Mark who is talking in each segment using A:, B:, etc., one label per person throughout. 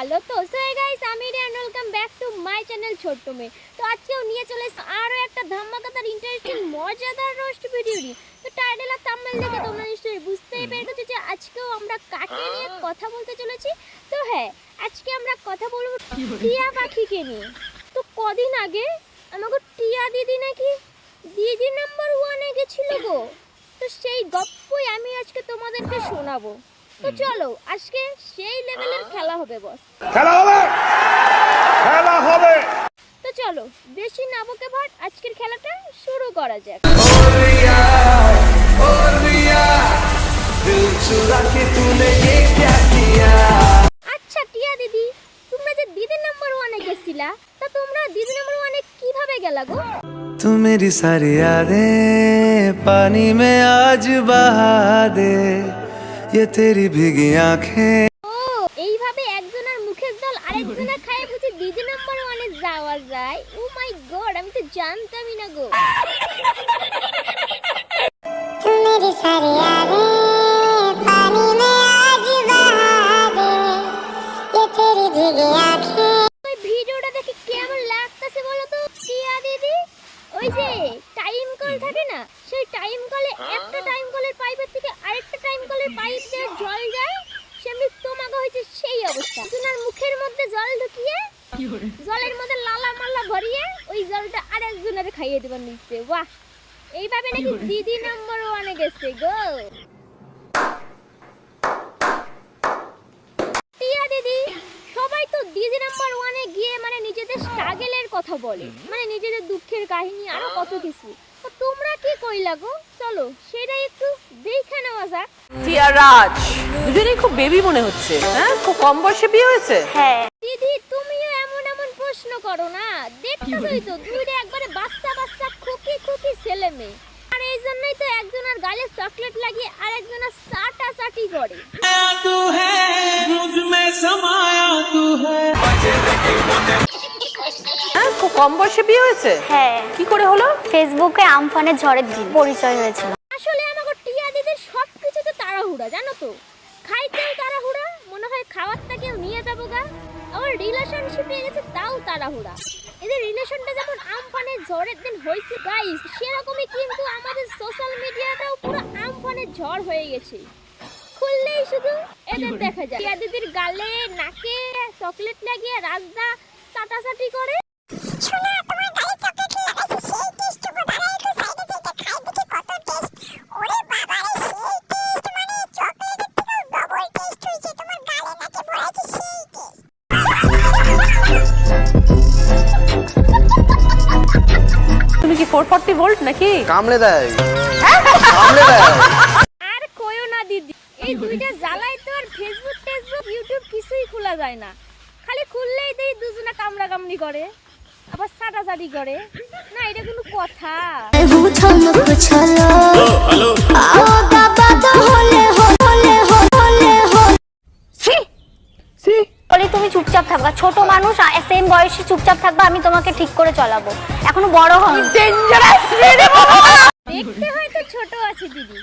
A: ভালো। তো so guys আমি Riyan welcome back to my channel ছোট্ট মেয়ে। তো আজকেও নিয়ে চলে এসেছি আরও একটা ধামাকাদার ইন্টারেস্টিং মজাদার রোস্ট ভিডিও নিয়ে। তো টাইটেল আর থাম্বনেল দেখে তোমরা নিশ্চয়ই বুঝতেই পেরেছ যে আজকেও আমরা কাকে নিয়ে কথা বলতে চলেছি। তো হ্যাঁ আজকে আমরা কথা বলব টিয়া পাখিকে নিয়ে। তো কদিন আগে আমাকে টিয়া দিদি নাকি দিদি নাম্বার ওয়ানে গেছিল গো। তো সেই গপ্পই আমি আজকে তোমাদেরকে শোনাবো। তো চলো আজকে সেই লেভেলের খেলা হবে বস
B: খেলা হবে খেলা হবে
A: তো চলো বেশি না বকে ভাট আজকের খেলাটা শুরু করা যাক আচ্ছা টিয়া দিদি তোমরা যে দিদি নাম্বার ওয়ানে গেছিলা তা তোমরা দিদি নাম্বার ওয়ানে কিভাবে গেলা গো
C: तू मेरी सारी यादें पानी में आज बहा दे ये तेरी भीगी आंखें
A: ও এইভাবে একজনের মুখের জল আরেকজনের খায় বুঝি দিদি নাম্বার ওয়ানে যাওয়া যায় ও মাই গড আমি তো জানতামই না গো
D: तू मेरी सारी यादें पानी में आज बहा दे ये तेरी भीगी आंखें
A: ওই ভিডিওটা দেখে কেমন লাগতেছে বলো তো টিয়া দিদি ওই যে টাইম কল থাকে না সেই টাইম কলে একটা জল যায় সেমনি তোমাকে হয়েছে সেই অবস্থা। তোমার মুখের মধ্যে জল ঢুকিয়ে জলের মধ্যে লালা মাল্লা ভরিয়ে ওই জলটা আরেকজনের খাইয়ে দেবার নিচ্ছে বাহ! এইভাবে নাকি দিদি নম্বর ওয়ানে গেছে গো। টিয়া দিদি সবাই তো দিদি নাম্বার ওয়ানে গিয়ে মানে নিজেদের স্ট্রাগেলের কথা বলে। মানে নিজেদের দুঃখের কাহিনী আরও কত কিছু। তো তোমরা মহিলা চলো সেটাই একটু দেখে নেওয়া যাক।
E: টিয়া দুজনেই খুব বেবি মনে হচ্ছে হ্যাঁ? খুব কম বয়সে বিয়ে হয়েছে?
D: হ্যাঁ।
A: দিদি তুমিও এমন এমন প্রশ্ন করো না। দেখতেছই তো দুইটা একবারে বাচ্চা বাচ্চা খুকি খুকি ছেলে মেয়ে। আর এই জন্যই তো একজন আর গালে চকলেট লাগিয়ে আর একজনের সাটা চাটা চাটি করে।
F: তু হ্যায় মুঝ মে সমায়া
E: তু হ্যায় কম বয়সে বিয়ে হয়েছে?
D: হ্যাঁ।
E: কি করে হলো?
D: ফেসবুকে আমফানের ঝড়ের দিন। পরিচয় হয়েছিল
A: আসলে আমাকে টিয়া দিদির সব কিছুতে তাড়াহুড়া জানো তো? খাইতেও তাড়াহুড়া মনে হয় খাওয়ারটা কেউ নিয়ে যাব গা। আবার রিলেশনশিপে গেছে তাও তাড়াহুড়া। এদের রিলেশনটা যেমন আমফানের ঝড়ের দিন হয়েছে গাইস সেরকমই কিন্তু আমাদের সোশ্যাল মিডিয়াটাও পুরো আমফানের ঝড় হয়ে গেছে। খুললেই শুধু এদের দেখা যায়। টিয়া দিদির গালে নাকে চকলেট লাগিয়ে রাজদা চাটাচাটি করে।
D: শোনা তোমার গায়ে চকলেট নিয়ে আসি সেই টেস্টটুকু দাঁড়া একটু তোমার
E: তুমি কি 440 ভোল্ট নাকি?
C: কামড়ে দেয়। কামড়ে
A: আর কয়ও না দিদি। এই দুইটা জ্বালাই তো আর ফেসবুক টেসবুক ইউটিউব কিছুই খোলা যায় না। খালি খুললেই দেই দুজনে কামড়া কামড়ি করে। আবার সাটাসাটি করে। না এটা কোনো কথা।
D: তুমি চুপচাপ থাকবা। ছোট মানুষ সেম বয়সে চুপচাপ থাকবা আমি তোমাকে ঠিক করে চলাবো। এখনও বড় হন
A: দেখতে হয়তো ছোট আছি দিদি।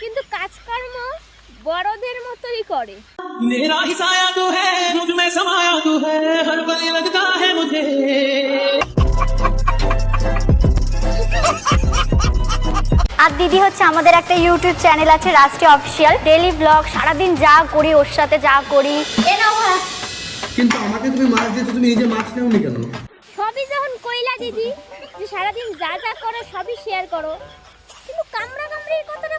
A: কিন্তু কাজকর্ম বড়দের মতোই করে।
F: মেরা হিসায়া তু হ্যায় মুঝ সমায়া তু হ্যায় হর পলে লগতা হ্যায় মুঝে
D: আর দিদি হচ্ছে আমাদের একটা ইউটিউব চ্যানেল আছে রাষ্ট্রীয় অফিসিয়াল ডেলি ব্লগ সারাদিন যা করি ওর সাথে যা করি। হ্যাঁ।
G: কিন্তু আমাকে তুমি মাছ দিতে তুমি এই যে মাছ নেওনি কেন?
A: সবই যখন কইলা দিদি যে সারাদিন যা যা করো সবই শেয়ার করো। কিন্তু কামরা কামড়ির কথাটা